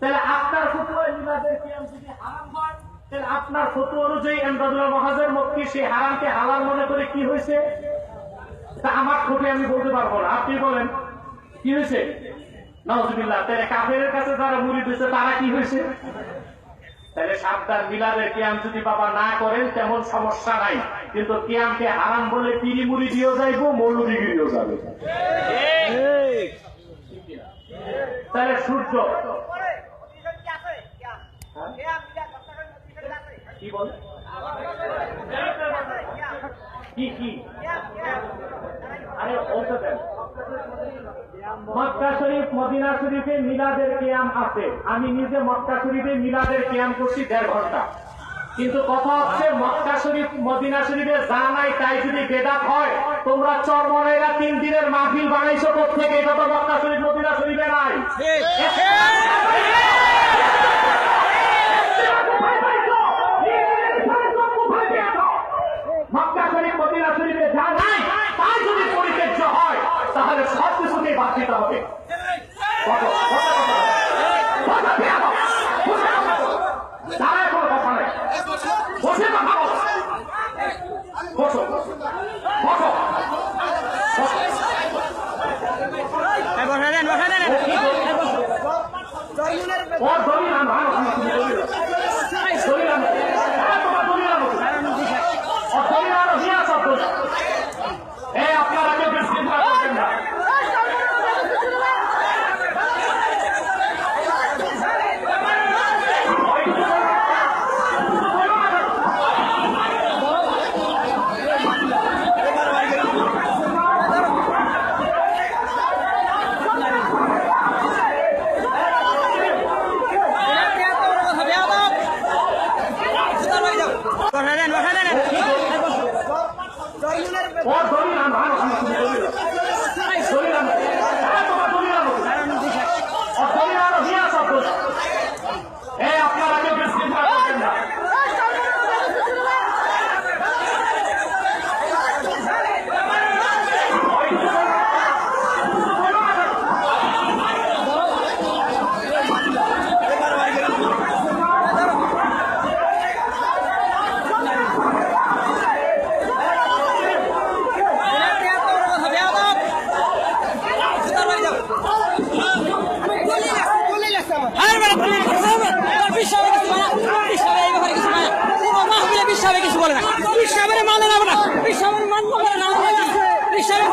তাহলে আপনার ফতুয়া মিলাদের কিয়াম যদি হারাম হয়, তাহলে আপনার ফতুয়া অনুযায়ী এমদাদুল্লাহ মহাজের মক্কি সেই হারামকে হালাল মনে করে কি হয়েছে? তা আমার ঠোঁটে আমি বলতে পারব না। আপনি বলেন, কি হয়েছে? নজবিল্লাহ তাহলে কাফের কাছে যারা মুড়ি দিয়েছে, তারা কি হয়েছে? তাহলে সাবধান মিলাদের কিয়াম যদি বাবা না করেন, তেমন সমস্যা নাই। কিন্তু কিয়ামকে হারাম বলে পিড়ি মুড়ি দিয়েও যাইবো মৌলুদিগিরিও যাবে। তাহলে সূর্য। মক্কা শরীফ, মদিনা শরীফে মিলাদের ক্যাম্প আছে। আমি নিজে মক্কা শরীফে মিলাদের ক্যাম্প করছি দেড় ঘণ্টা। কিন্তু কথা হচ্ছে, মক্কা শরীফ, মদিনা শরীফে যা নাই তাই যদি বেদাত হয়, তোমরা চরমনাইরা তিন দিনের মাহফিল বানাইছো থেকে এটা তো মক্কা শরীফ, মদিনা শরীফে নাই। মক্কা শরীফ, মদিনা শরীফে যা নাই, তাই যদি পরিত্যাজ্য হয়, তাহলে সব কিছুকেই বাদ দিতে হবে বসো, বসো, বসো। বসো, পেয়ে দাও। বসে কথা বলো। দাঁড়ায় কোনো কথা নেই। বসে কথা বলো। বসো, বসো। বসো। দেন বসা দেন রিক্সাবের মানলে না রিক্সাবের মানবো না রিক্সাবের